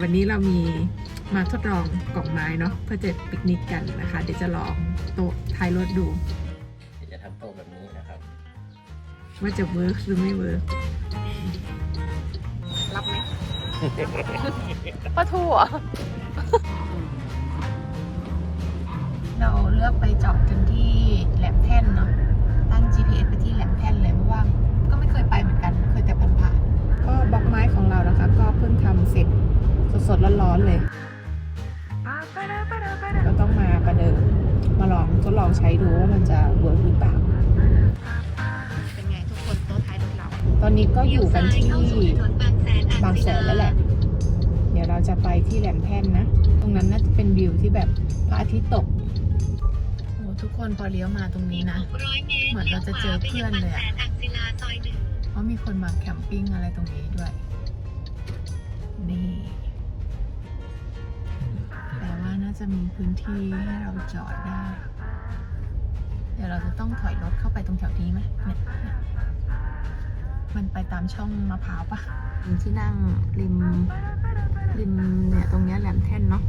วันนี้เรามีมาทดลองกล่องไม้เนาะเพื่อจะปิกนิกกันนะคะ เดี๋ยวจะลองโต๊ะท้ายรถดูเดี๋ยวจะทำโต๊ะแบบนี้นะครับ ว่าจะเวิร์กหรือไม่เวิร์กรับไหมปลาทูเหรอเราเลือกไปจอดกันที่แหลมแท่นเนาะ สดๆร้อนๆเลยๆก็ต้องมาประเดิมมาลองทดลองใช้ดูว่ามันจะเวิร์กหรือเปล่าเป็นไงทุกคนโต๊ะท้ายรถเรา ตอนนี้ก็อยู่กันที่บางแสนแล้วแหละ เดี๋ยวเราจะไปที่แหลมแท่นนะ ตรงนั้นน่าจะเป็นวิวที่แบบพระอาทิตย์ตกโอ้ทุกคนพอเลี้ยวมาตรงนี้นะ เหมือนเราจะเจอเพื่อนเลยอะเพราะมีคนมาแคมปิ้งอะไรตรงนี้ด้วย นี่ จะมีพื้นที่ให้เราจอดได้ เดี๋ยวเราจะต้องถอยรถเข้าไปตรงแถวนี้ไหมเนี่ยเนี่ยมันไปตามช่องมะพร้าวปะที่นั่งริมริมเนี่ยตรงเนี้ยแหลมแท่นเนาะ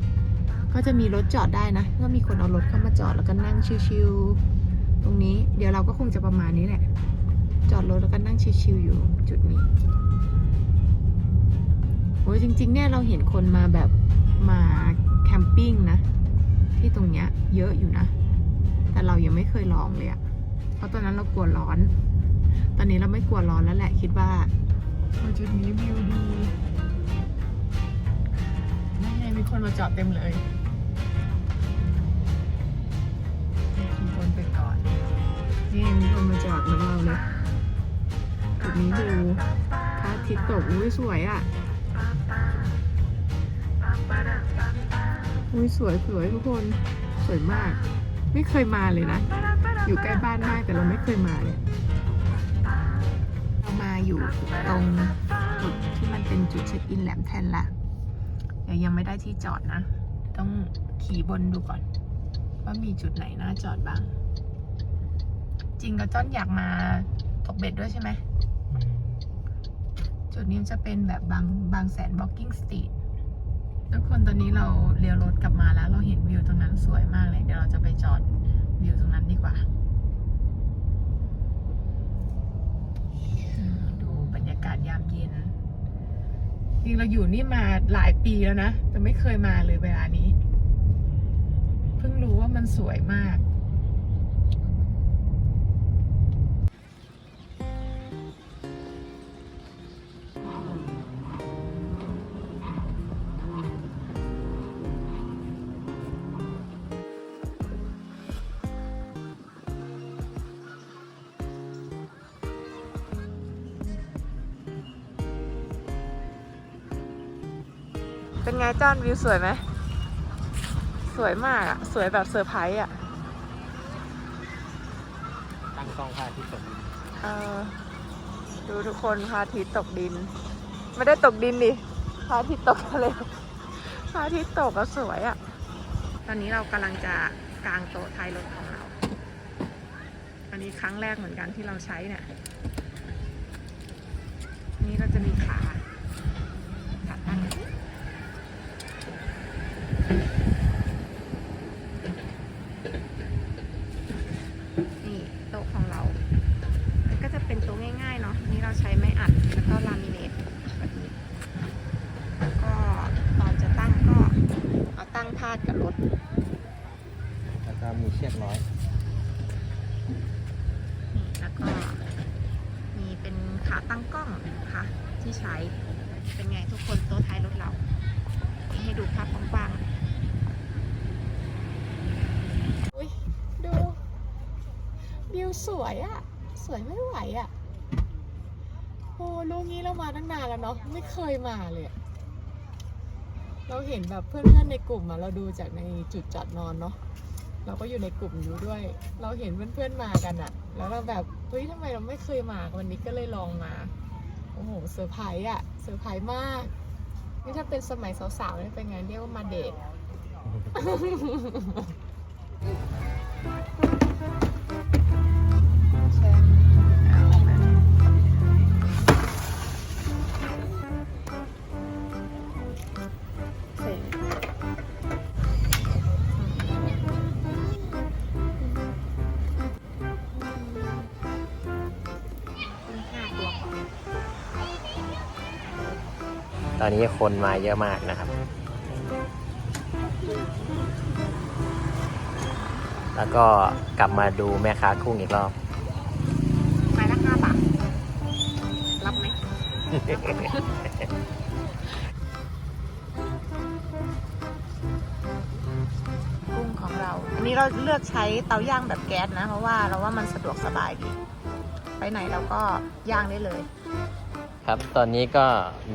ก็จะมีรถจอดได้นะก็มีคนเอารถเข้ามาจอดแล้วก็นั่งชิวๆตรงนี้ เดี๋ยวเราก็คงจะประมาณนี้แหละ จอดรถแล้วก็นั่งชิวๆอยู่จุดนี้โอ้ยจริง ๆ เนี่ยเราเห็นคนมาแบบมาแคมปิ้งนะ ที่ตรงเนี้ยเยอะอยู่นะ แต่เรายังไม่เคยลองเลยอะเพราะตอนนั้นเรากลัวร้อน ตอนนี้เราไม่กลัวร้อนแล้วแหละคิดว่าโอ้จุดนี้วิวดีนั่นไงมีคนมาจอดเต็มเลยขี่คนไปก่อนนี่มีคนมาจอดเหมือนเราเลยจุดนี้ดูพระอาทิตย์ตกอุ้ยสวยอะ อุ้ยสวยสวยทุกคนสวยมาก ไม่เคยมาเลยนะ อยู่ใกล้บ้านมากแต่เราไม่เคยมาเลยเรามาอยู่ตรงจุดที่มันเป็นจุดเช็คอินแหลมแทนละเดี๋ยวยังไม่ได้ที่จอดนะ ต้องขี่บนดูก่อน ว่ามีจุดไหนน่าจอดบ้าง จริงก็จ้อนอยากมาตกเบ็ดด้วยใช่ไหมจุดนี้จะเป็นแบบบางบางแสน walking street ทุกคนตอนนี้เราเลี้ยวรถกลับมาแล้วเราเห็นวิวตรงนั้นสวยมากเลย เดี๋ยวเราจะไปจอดวิวตรงนั้นดีกว่า ดูบรรยากาศยามเย็นจริงเราอยู่นี่มาหลายปีแล้วนะ แต่ไม่เคยมาเลยเวลานี้ เพิ่งรู้ว่ามันสวยมาก เป็นไงจ้อนวิวสวยไหม สวยมากอะสวยแบบเซอร์ไพรส์อะตั้งกล้องพาที่ตกดินเออดูทุกคนพระอาทิตย์ตกดิน ไม่ได้ตกดินดิพระอาทิตย์ตกทะเลพระอาทิตย์ตกก็สวยอะตอนนี้เรากำลังจะกางโต๊ะท้ายรถของเรา อันนี้ครั้งแรกเหมือนกันที่เราใช้เนี่ย นี่เราจะมีขาขาตั้งนี่โต๊ะของเรา มันก็จะเป็นโต๊ะง่ายๆเนาะอันนี้เราใช้ไม้อัดแล้วก็ลามิเนตแบบนี้แล้วก็ตอนจะตั้งก็เอาตั้งพาดกับรถ แล้วก็มีเชือกร้อย นี่แล้วก็มีเป็นขาตั้งกล้องนะคะ ที่ใช้ เป็นไงทุกคนโต๊ะท้ายรถเรา ให้ดูภาพกว้างๆดูวิวสวยอะสวยไม่ไหวอะโอ้ลูกนี้เรามาตั้งนานแล้วเนาะไม่เคยมาเลย เราเห็นแบบเพื่อนๆในกลุ่มอะเราดูจากในจุดจอดนอนเนาะเราก็อยู่ในกลุ่มอยู่ด้วย เราเห็นเพื่อนๆมากันอะแล้วเราแบบ เฮ้ยทำไมเราไม่เคยมา วันนี้ก็เลยลองมา อ้โหเซอร์ไพรส์อะเซอร์ไพรส์มาก นี่ถ้าเป็นสมัยสาวๆนี่เป็นไงเรียกว่ามาเดท นนี้คนมาเยอะมากนะครับ แล้วก็กลับมาดูแม่ค้ากุ้งอีกรอบไม้ละห้าบาท รับไหม กุ้งของเรา อันนี้เราเลือกใช้เตาย่างแบบแก๊สนะ เพราะว่าเราว่ามันสะดวกสบายดี ไปไหนเราก็ย่างได้เลย ครับ ตอนนี้ก็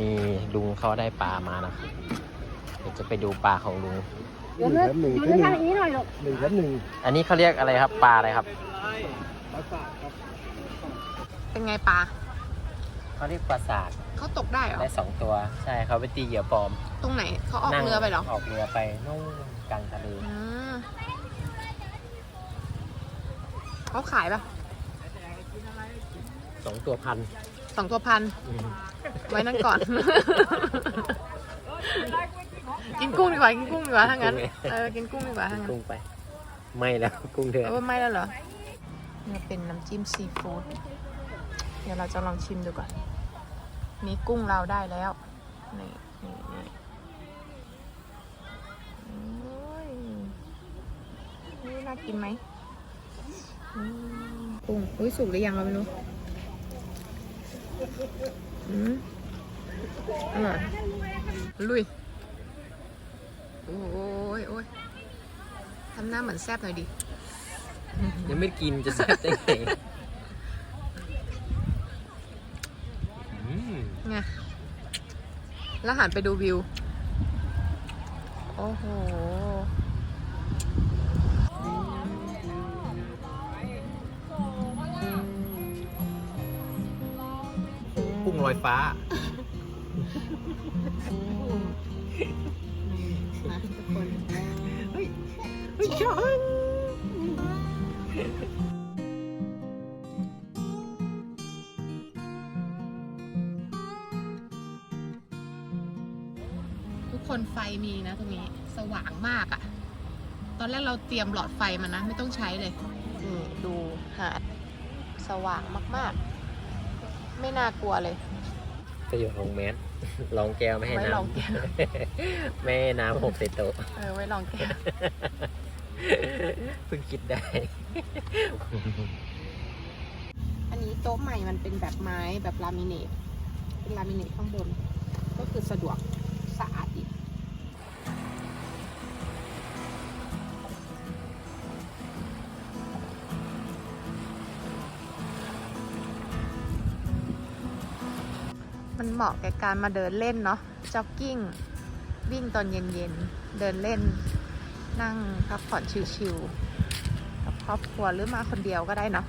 มีลุงเขาได้ปลามานะครับเดี๋ยวจะไปดูปลาของลุงหนึ่งครับหนึ่งหนึ่งหนึ่งครับหนึ่งอันนี้เขาเรียกอะไรครับ ปลาอะไรครับประสาทครับ เป็นไงปลาเขาเรียกปลาสากเขาตกได้เหรอ ได้สองตัว ใช่เขาไปตีเหยื่อปลอม ตรงไหนเขาออกนั่งเรือไปเหรอออกเรือไปนู่นกลางทะเลอืมเขาขายปะสองตัวพัน สองตัวพันอืมไว้นั่นก่อน กินกุ้งดีกว่า กินกุ้งดีกว่าถ้างั้น เออ กินกุ้งดีกว่าถ้างั้น กุ้งไป ไม่แล้ว กุ้งเดือดเออไม่แล้วเหรอเนี่ยเป็นน้ำจิ้มซีฟู้ด เดี๋ยวเราจะลองชิมดูก่อน นี่กุ้งเราได้แล้ว นี่นี่นี่โอ้ยนี่น่ากินไหมอืมกุ้ง อุ้ยสุกหรือยังเราไม่รู้ อืมอร่อยลุย โอ้ยโอ้ยทำหน้าเหมือนแซบหน่อยดิ ยังไม่กินจะแซ่บได้ไงอืมไง แล้วหันไปดูวิว โอ้โห ลอยฟ้า มาทุกคนทุกคนไฟมีนะตรงนี้ สว่างมากอะ่ะ ตอนแรกเราเตรียมหลอดไฟมานะ ไม่ต้องใช้เลย นี่ดูหาดสว่างมากๆ ไม่น่ากลัวเลย ประโยชน์ของแมสลองแก้วไม่ให้ไว้น้ลองแก้วำไม่ให้น้ำหกใส่โต๊ะเออไว้ลองแก้วเพิ่งคิดได้ อันนี้โต๊ะใหม่มันเป็นแบบไม้แบบลามิเนตเป็นลามิเนตข้างบน ก็คือสะดวก เหมาะแก่การมาเดินเล่นเนาะจ็อกกิ้ง วิ่งตอนเย็นๆ เดินเล่น นั่งพักผ่อนชิลๆกับครอบครัวหรือมาคนเดียวก็ได้เนาะ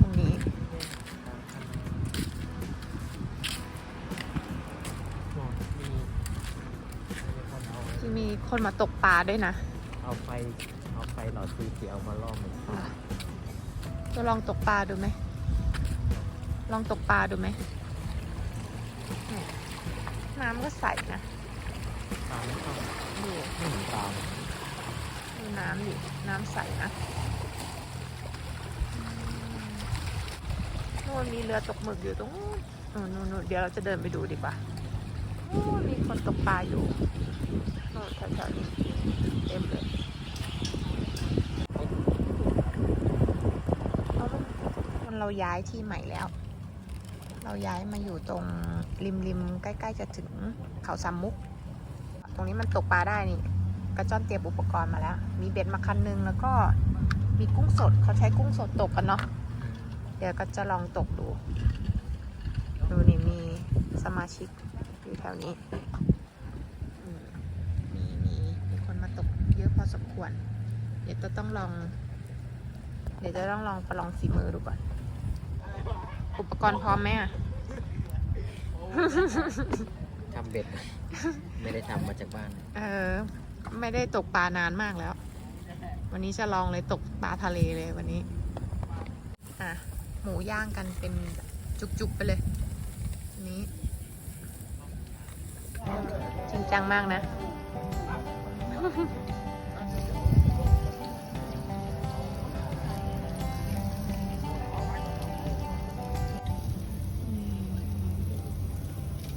ตรงนี้ที่มีคนมาตกปลาด้วยนะ เอาไฟเอาไฟหลอดสีเขียวมาล่อมันปลาจะลองตกปลาดูไหมลองตกปลาดูไหมเนี่ยน้ำก็ใสนะปลาไม่เข้าดูไม่เห็นปลาดูน้ำดิน้ำใสนะนู่นมีเรือตกหมึกอยู่ตรงนู้นนู่นนู่นเดี๋ยวเราจะเดินไปดูดีกว่าโอ้มีคนตกปลาอยู่นู่นแถวๆนี้เต็มเลยเอามันมันเราย้ายที่ใหม่แล้ว เราย้ายมาอยู่ตรงริมริมๆใกล้ ๆ จะถึงเขาสามมุก ตรงนี้มันตกปลาได้นี่กระจ้อนเตรียมอุปกรณ์มาแล้ว มีเบ็ดมาคันนึงแล้วก็มีกุ้งสดเขาใช้กุ้งสดตกกันเนาะเดี๋ยวก็จะลองตกดู ดูนี่มีสมาชิกอยู่แถวนี้มมีมีมีคนมาตกเยอะพอสมควร เดี๋ยวจะต้องลอง เดี๋ยวจะต้องลองประลองฝีมือดูก่อน อุปกรณ์พร้อมไหมอะทำเบ็ดไม่ได้ทำมาจากบ้าน เออ ไม่ได้ตกปลานานมากแล้ว วันนี้จะลองเลยตกปลาทะเลเลยวันนี้ อะ หมูย่างกันเป็นจุกๆไปเลยอันนี้ จริงจังมากนะ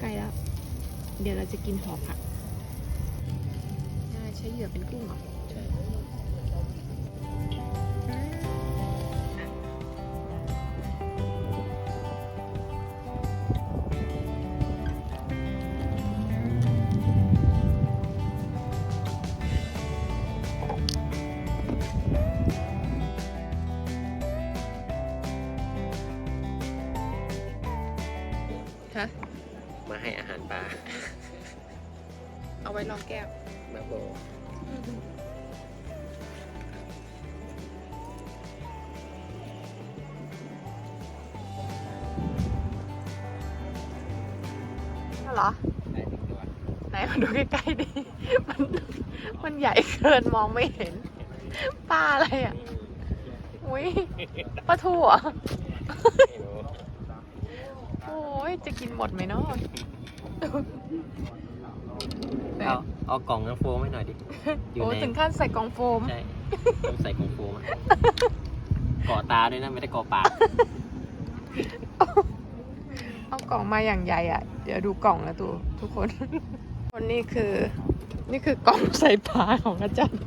ล้แล้ว เดี๋ยวเราจะกินห่อผักน่ใช้เหยื่อเป็นกุ้งหรอ เอาไว้รองแก้วมาโบเหรอได้ถึงตัวไหนมาดูใกล้ๆดิ มันมันใหญ่เกินมองไม่เห็น ปลาอะไรอะ อุ้ยปลาทูเหรอไม่รู้โอ้ยจะกินหมดไหมเนาะ เอาเอากล่องน้ำโฟมให้หน่อยดิอยู่โอ้ในถึงขั้นใส่กล่องโฟม ใช่ต้องใส่กล่องโฟมอะเกาะตาด้วยนะไม่ได้เกาะปากเอากล่องมาอย่างใหญ่อะ เดี๋ยวดูกล่องนะตูทุกคน คนนี้คือ นี่คือกล่องใส่ปลาของอาจารย์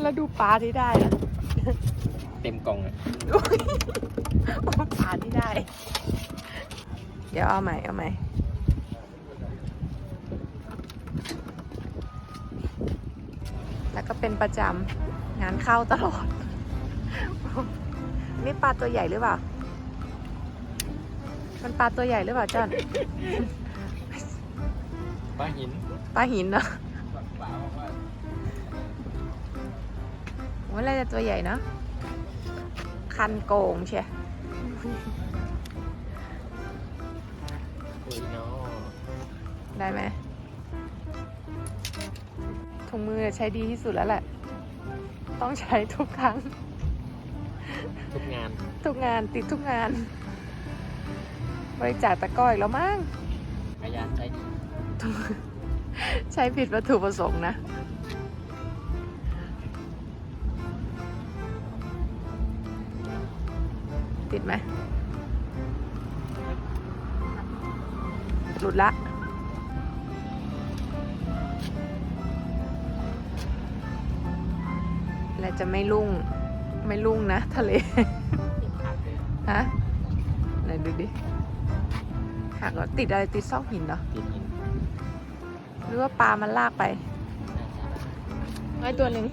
แล้วดูปลาที่ได้นะเต็มกล่องอะปลาที่ได้ เดี๋ยวเอาใหม่เอาใหม่ แล้ว ก็เป็นประจำงานเข้าตลอด นี่ปลาตัวใหญ่หรือเปล่า มันปลาตัวใหญ่หรือเปล่าจอนปลาหินปลาหินเนาะว่าอะไรจะตัวใหญ่เนาะคันโกงเชียคุยเนาะได้ไหม ถุงมือใช้ดีที่สุดแล้วแหละ ต้องใช้ทุกครั้ง ทุกงาน ทุกงานติดทุกงาน บริจาคตะกร้ออีกแล้วมั้งพยานใช้ดีใช้ผิดวัตถุประสงค์นะ ติดไหมหลุดละ และจะไม่ลุ่ง ไม่ลุ่งนะ ทะเล ฮะ ไหนดูดิ หักเหรอติดอะไรติดซอกหินเหรอ ติดหินหรือว่าปลามันลากไปไอ้ตัวหนึ่ง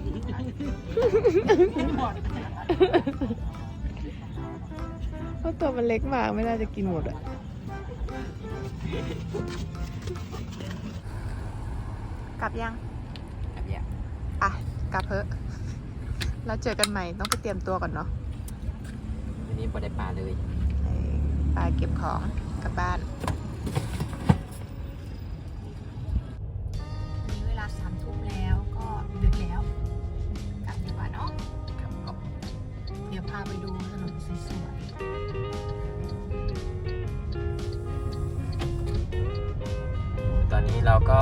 เพราะตัวมันเล็กมากไม่น่าจะกินหมดอะกลับยังแบบเนี้ยอะ กลับเพอะ แล้วเจอกันใหม่ต้องไปเตรียมตัวก่อนเนาะวันนี้บ่ได้ปลาเลยไปเก็บของกลับบ้านนี้เวลาสามทุ่มแล้วก็ดึกแล้วกลับดีกว่าเนาะกลับก่อนเดี๋ยวพาไปดูถนนสวยตอนนี้เราก็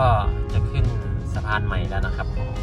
จะขึ้นสะพานใหม่แล้วนะครับๆ